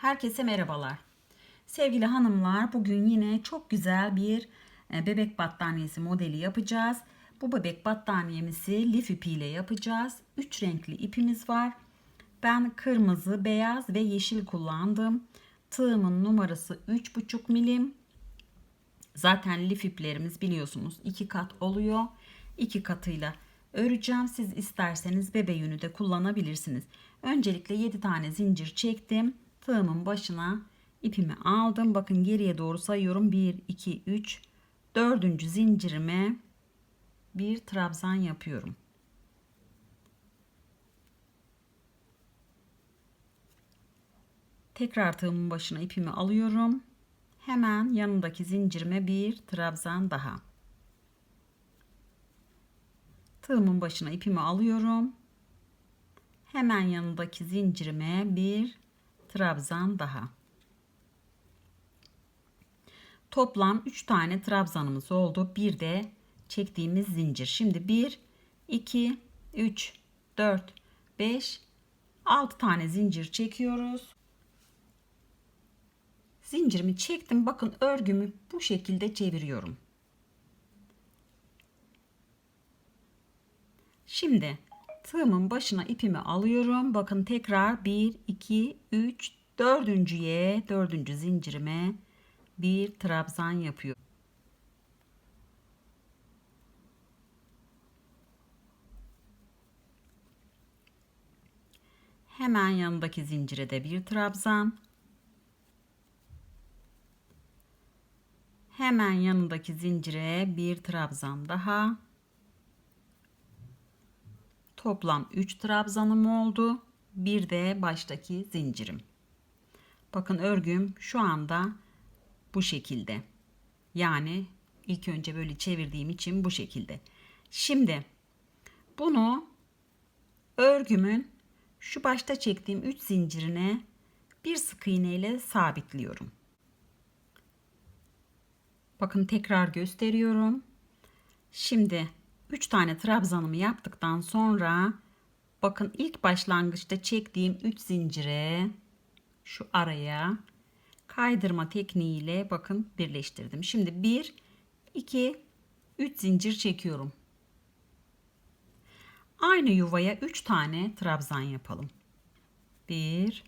Herkese merhabalar. Sevgili hanımlar, bugün yine çok güzel bir e, bebek battaniyesi modeli yapacağız. Bu bebek battaniyemizi lif ipiyle yapacağız. 3 renkli ipimiz var. Ben kırmızı, beyaz ve yeşil kullandım. Tığımın numarası 3,5 milim. Zaten lif iplerimiz biliyorsunuz 2 kat oluyor. 2 katıyla öreceğim. Siz isterseniz bebe yünü de kullanabilirsiniz. Öncelikle 7 tane zincir çektim. Tığımın başına ipimi aldım. Bakın geriye doğru sayıyorum. 1, 2, 3, 4. zincirime bir trabzan yapıyorum. Tekrar tığımın başına ipimi alıyorum. Hemen yanındaki zincirime bir trabzan daha. Tığımın başına ipimi alıyorum. Hemen yanındaki zincirime bir trabzan daha. Toplam 3 tane trabzanımız oldu. Bir de çektiğimiz zincir. Şimdi 1 2 3 4 5 6 tane zincir çekiyoruz. Zincirimi çektim. Bakın örgümü bu şekilde çeviriyorum. Şimdi tığımın başına ipimi alıyorum. Bakın tekrar 1, 2, 3, dördüncüye, dördüncü zincirime bir trabzan yapıyorum. Hemen yanındaki zincire de bir trabzan. Hemen yanındaki zincire bir trabzan daha. Toplam 3 trabzanım oldu. Bir de baştaki zincirim. Bakın örgüm şu anda bu şekilde. Yani ilk önce böyle çevirdiğim için bu şekilde. Şimdi bunu örgümün şu başta çektiğim 3 zincirine bir sık iğne ile sabitliyorum. Bakın tekrar gösteriyorum. Şimdi 3 tane trabzanımı yaptıktan sonra bakın ilk başlangıçta çektiğim 3 zincire şu araya kaydırma tekniğiyle bakın birleştirdim. Şimdi 1 2 3 zincir çekiyorum. Aynı yuvaya 3 tane trabzan yapalım. 1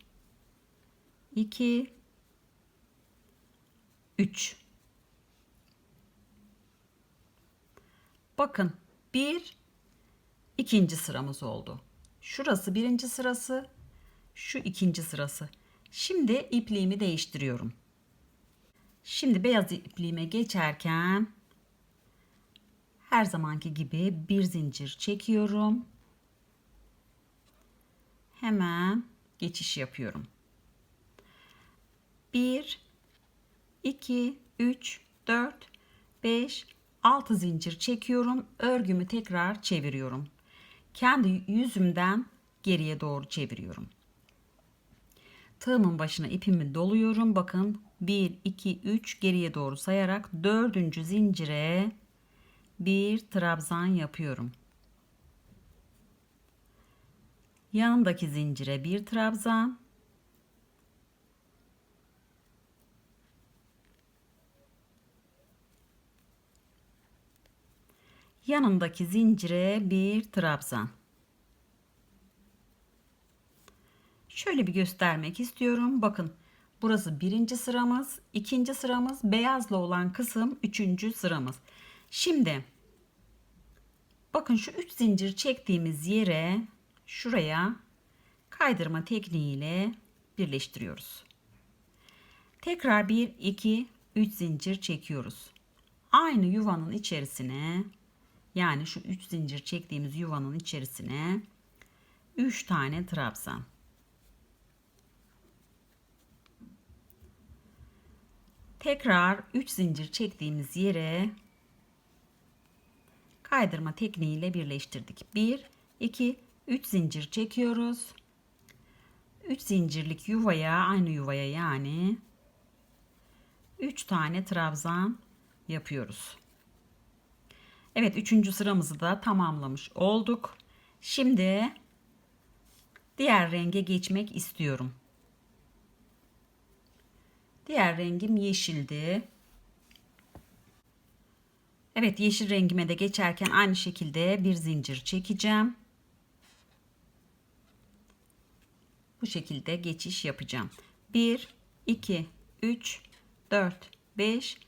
2 3 Bakın bir ikinci sıramız oldu. Şurası birinci sırası, şu ikinci sırası. Şimdi ipliğimi değiştiriyorum. Şimdi beyaz ipliğime geçerken her zamanki gibi bir zincir çekiyorum. Hemen geçiş yapıyorum. 1 2 3 4 5 6 zincir çekiyorum. Örgümü tekrar çeviriyorum. Kendi yüzümden geriye doğru çeviriyorum. Tığımın başına ipimi doluyorum. Bakın 1 2 3 geriye doğru sayarak 4. zincire bir trabzan yapıyorum. Yanındaki zincire bir trabzan yanındaki zincire bir trabzan. Şöyle bir göstermek istiyorum. Bakın burası birinci sıramız, ikinci sıramız, beyazla olan kısım üçüncü sıramız. Şimdi bakın şu üç zincir çektiğimiz yere şuraya kaydırma tekniğiyle birleştiriyoruz. Tekrar 1 2 3 zincir çekiyoruz. Aynı yuvanın içerisine yani şu 3 zincir çektiğimiz yuvanın içerisine 3 tane trabzan. Tekrar 3 zincir çektiğimiz yere kaydırma tekniğiyle birleştirdik. 1 2 3 zincir çekiyoruz. 3 zincirlik yuvaya, aynı yuvaya yani 3 tane trabzan yapıyoruz. Evet üçüncü sıramızı da tamamlamış olduk. Şimdi diğer renge geçmek istiyorum. Diğer rengim yeşildi. Evet yeşil rengime de geçerken aynı şekilde bir zincir çekeceğim. Bu şekilde geçiş yapacağım. 1, 2, 3, 4, 5,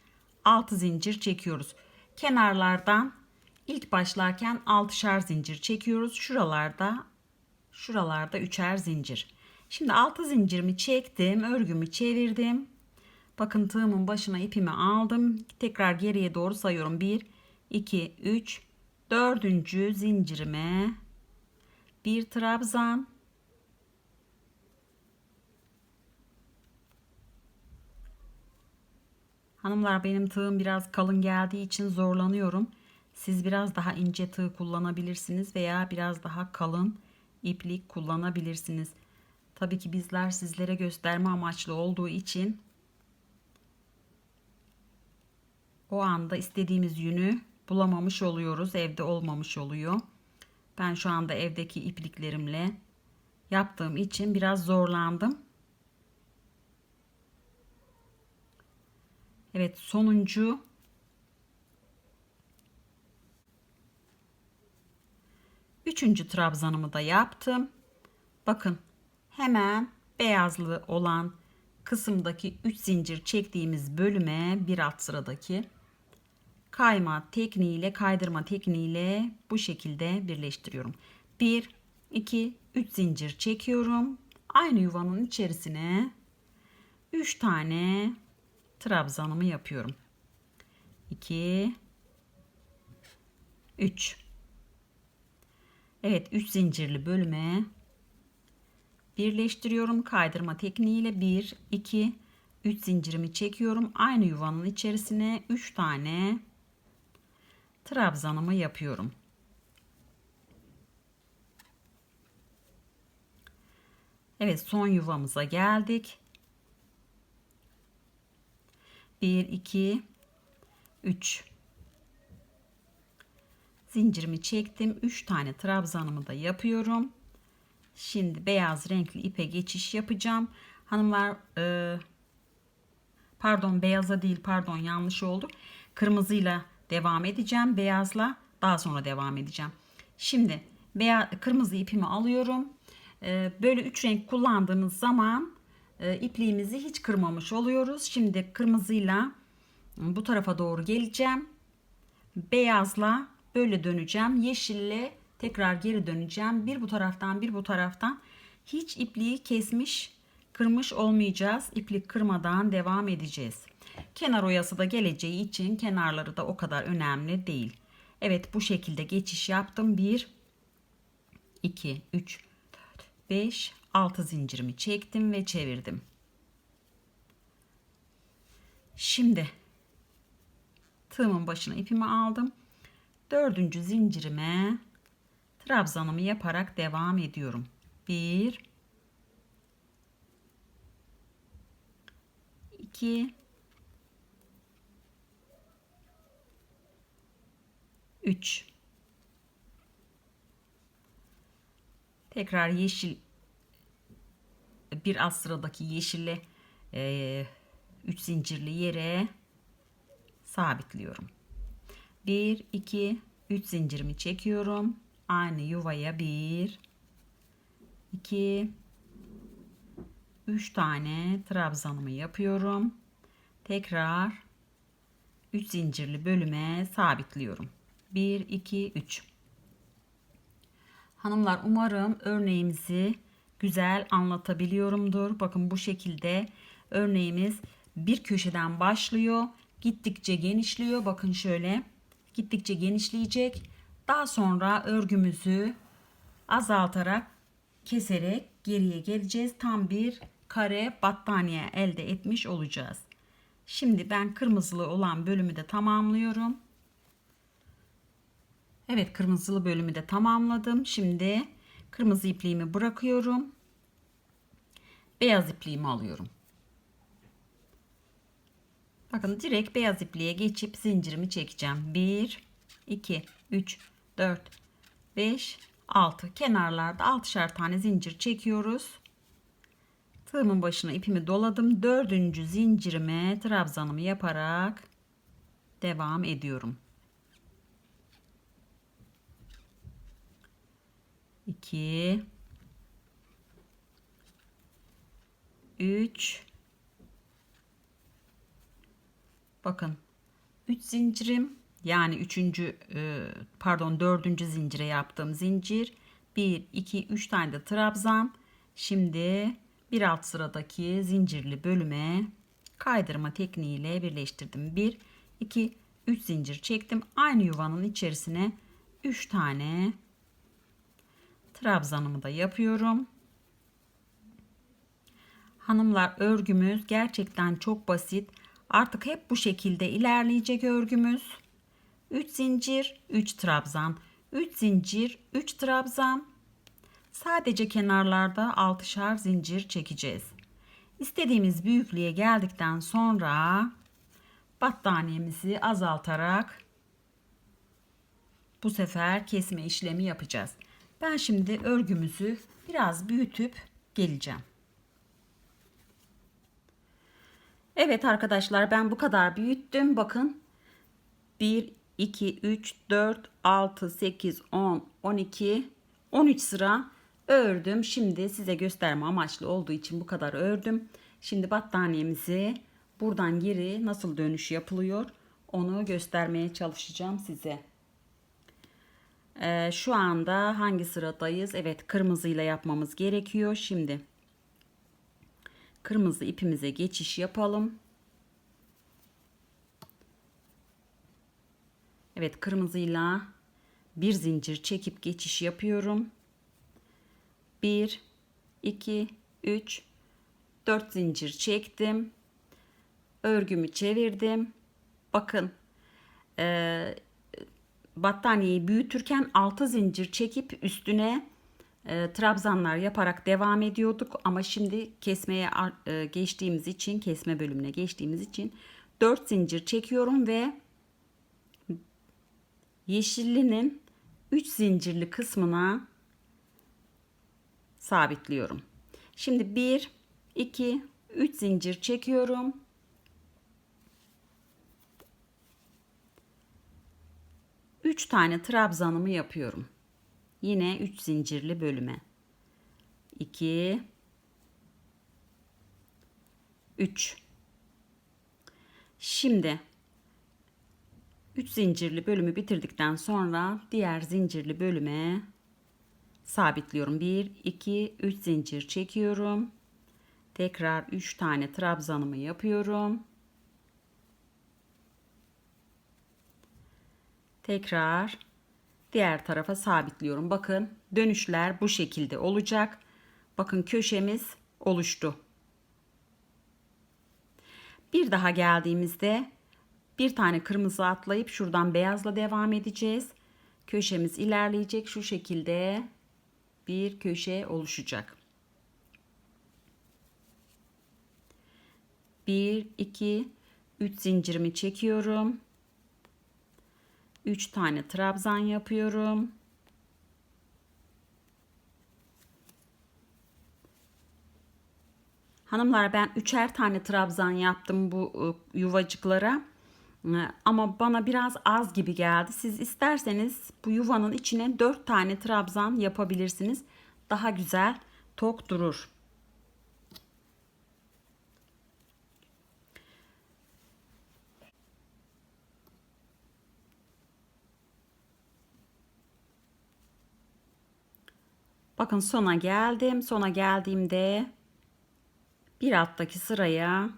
6 zincir çekiyoruz. Kenarlardan ilk başlarken 6'şar zincir çekiyoruz. Şuralarda şuralarda üçer zincir. Şimdi 6 zincirimi çektim, örgümü çevirdim. Bakın tığımın başına ipimi aldım. Tekrar geriye doğru sayıyorum. 1, 2, 3, 4. zincirime bir trabzan. Hanımlar benim tığım biraz kalın geldiği için zorlanıyorum. Siz biraz daha ince tığ kullanabilirsiniz veya biraz daha kalın iplik kullanabilirsiniz. Tabii ki bizler sizlere gösterme amaçlı olduğu için o anda istediğimiz yünü bulamamış oluyoruz. Evde olmamış oluyor. Ben şu anda evdeki ipliklerimle yaptığım için biraz zorlandım. Evet sonuncu üçüncü trabzanımı da yaptım. Bakın hemen beyazlı olan kısımdaki 3 zincir çektiğimiz bölüme bir alt sıradaki kayma tekniğiyle kaydırma tekniğiyle bu şekilde birleştiriyorum. 1 2 3 zincir çekiyorum. Aynı yuvanın içerisine 3 tane trabzanımı yapıyorum. 2 3 Evet 3 zincirli bölüme birleştiriyorum. Kaydırma tekniğiyle 1 2 3 zincirimi çekiyorum. Aynı yuvanın içerisine 3 tane trabzanımı yapıyorum. Evet son yuvamıza geldik. 1 2 3 zincirimi çektim. 3 tane trabzanımı da yapıyorum. Şimdi beyaz renkli ipe geçiş yapacağım. Hanımlar e, pardon beyaza değil pardon yanlış oldu. Kırmızıyla devam edeceğim beyazla. Daha sonra devam edeceğim. Şimdi beyaz kırmızı ipimi alıyorum. E, böyle 3 renk kullandığımız zaman e, ipliğimizi hiç kırmamış oluyoruz. Şimdi kırmızıyla bu tarafa doğru geleceğim. Beyazla böyle döneceğim. Yeşille tekrar geri döneceğim. Bir bu taraftan bir bu taraftan. Hiç ipliği kesmiş, kırmış olmayacağız. İplik kırmadan devam edeceğiz. Kenar oyası da geleceği için kenarları da o kadar önemli değil. Evet bu şekilde geçiş yaptım. 1 2 3 4 5 6 zincirimi çektim ve çevirdim. Şimdi tığımın başına ipimi aldım. Dördüncü zincirime trabzanımı yaparak devam ediyorum. Bir, iki, üç. Tekrar yeşil bir alt sıradaki yeşille e, 3 zincirli yere sabitliyorum. 1 2 3 zincirimi çekiyorum. Aynı yuvaya 1 2 3 tane trabzanımı yapıyorum. Tekrar 3 zincirli bölüme sabitliyorum. 1 2 3 Hanımlar umarım örneğimizi güzel anlatabiliyorumdur. Bakın bu şekilde örneğimiz bir köşeden başlıyor. Gittikçe genişliyor. Bakın şöyle gittikçe genişleyecek. Daha sonra örgümüzü azaltarak keserek geriye geleceğiz. Tam bir kare battaniye elde etmiş olacağız. Şimdi ben kırmızılı olan bölümü de tamamlıyorum. Evet kırmızılı bölümü de tamamladım. Şimdi kırmızı ipliğimi bırakıyorum. Beyaz ipliğimi alıyorum. Bakın direkt beyaz ipliğe geçip zincirimi çekeceğim. 1, 2, 3, 4, 5, 6. Kenarlarda 6'şer tane zincir çekiyoruz. Tığımın başına ipimi doladım. Dördüncü zincirime trabzanımı yaparak devam ediyorum. 2 3 Bakın 3 zincirim yani 3. pardon 4. zincire yaptığım zincir 1 2 3 tane de trabzan. Şimdi bir alt sıradaki zincirli bölüme kaydırma tekniğiyle birleştirdim. 1 2 3 zincir çektim. Aynı yuvanın içerisine 3 tane trabzanımı da yapıyorum. Hanımlar örgümüz gerçekten çok basit. Artık hep bu şekilde ilerleyecek örgümüz. 3 zincir, 3 trabzan, 3 zincir, 3 trabzan. Sadece kenarlarda 6'şar zincir çekeceğiz. İstediğimiz büyüklüğe geldikten sonra battaniyemizi azaltarak bu sefer kesme işlemi yapacağız. Ben şimdi örgümüzü biraz büyütüp geleceğim. Evet arkadaşlar ben bu kadar büyüttüm. Bakın 1, 2, 3, 4, 6, 8, 10, 12, 13 sıra ördüm. Şimdi size gösterme amaçlı olduğu için bu kadar ördüm. Şimdi battaniyemizi buradan geri nasıl dönüş yapılıyor onu göstermeye çalışacağım size. Ee, şu anda hangi sıradayız? Evet kırmızıyla yapmamız gerekiyor. Şimdi kırmızı ipimize geçiş yapalım. Evet kırmızıyla bir zincir çekip geçiş yapıyorum. 1 2 3 4 zincir çektim. Örgümü çevirdim. Bakın e, battaniyeyi büyütürken 6 zincir çekip üstüne e, trabzanlar yaparak devam ediyorduk ama şimdi kesmeye e, geçtiğimiz için kesme bölümüne geçtiğimiz için 4 zincir çekiyorum ve yeşillinin 3 zincirli kısmına sabitliyorum. Şimdi 1 2 3 zincir çekiyorum. Üç tane trabzanımı yapıyorum. Yine 3 zincirli bölüme. 2 3 Şimdi 3 zincirli bölümü bitirdikten sonra diğer zincirli bölüme sabitliyorum. 1 2 3 zincir çekiyorum. Tekrar 3 tane trabzanımı yapıyorum. Tekrar diğer tarafa sabitliyorum. Bakın dönüşler bu şekilde olacak. Bakın köşemiz oluştu. Bir daha geldiğimizde bir tane kırmızı atlayıp şuradan beyazla devam edeceğiz. Köşemiz ilerleyecek. Şu şekilde bir köşe oluşacak. 1 2 3 zincirimi çekiyorum. 3 tane trabzan yapıyorum. Hanımlar ben üçer tane trabzan yaptım bu ıı, yuvacıklara. Ama bana biraz az gibi geldi. Siz isterseniz bu yuvanın içine 4 tane trabzan yapabilirsiniz. Daha güzel tok durur. Bakın sona geldim. Sona geldiğimde bir alttaki sıraya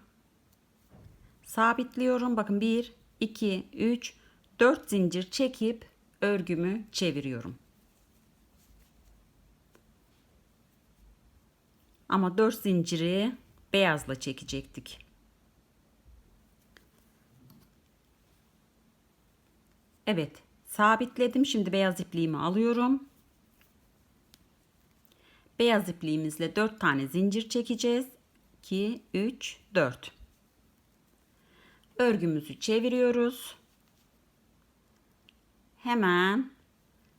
sabitliyorum. Bakın 1, 2, 3, 4 zincir çekip örgümü çeviriyorum. Ama 4 zinciri beyazla çekecektik. Evet, sabitledim. Şimdi beyaz ipliğimi alıyorum. Beyaz ipliğimizle 4 tane zincir çekeceğiz. 2, 3, 4. Örgümüzü çeviriyoruz. Hemen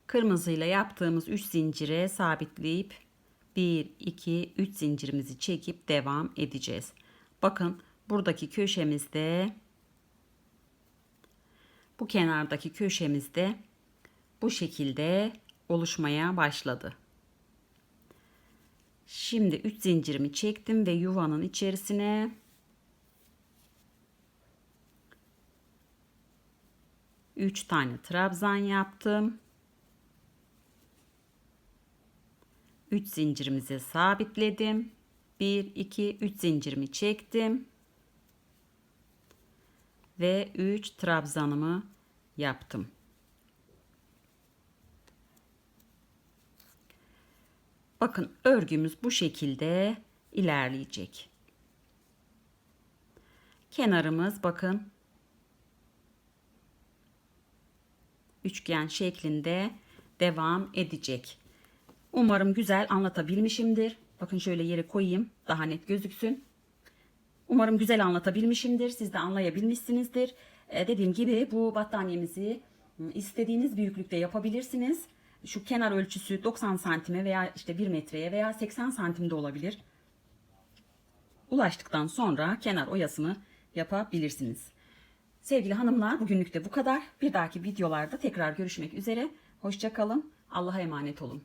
kırmızıyla yaptığımız 3 zincire sabitleyip 1, 2, 3 zincirimizi çekip devam edeceğiz. Bakın buradaki köşemizde bu kenardaki köşemizde bu şekilde oluşmaya başladı. Şimdi 3 zincirimi çektim ve yuvanın içerisine üç tane trabzan yaptım. 3 zincirimizi sabitledim. 1 2 3 zincirimi çektim. Ve 3 trabzanımı yaptım. Bakın örgümüz bu şekilde ilerleyecek. Kenarımız bakın üçgen şeklinde devam edecek. Umarım güzel anlatabilmişimdir. Bakın şöyle yere koyayım daha net gözüksün. Umarım güzel anlatabilmişimdir. Siz de anlayabilmişsinizdir. Ee, dediğim gibi bu battaniyemizi istediğiniz büyüklükte yapabilirsiniz. Şu kenar ölçüsü 90 santime veya işte 1 metreye veya 80 santimde olabilir. Ulaştıktan sonra kenar oyasını yapabilirsiniz. Sevgili hanımlar bugünlük de bu kadar. Bir dahaki videolarda tekrar görüşmek üzere. Hoşçakalın. Allah'a emanet olun.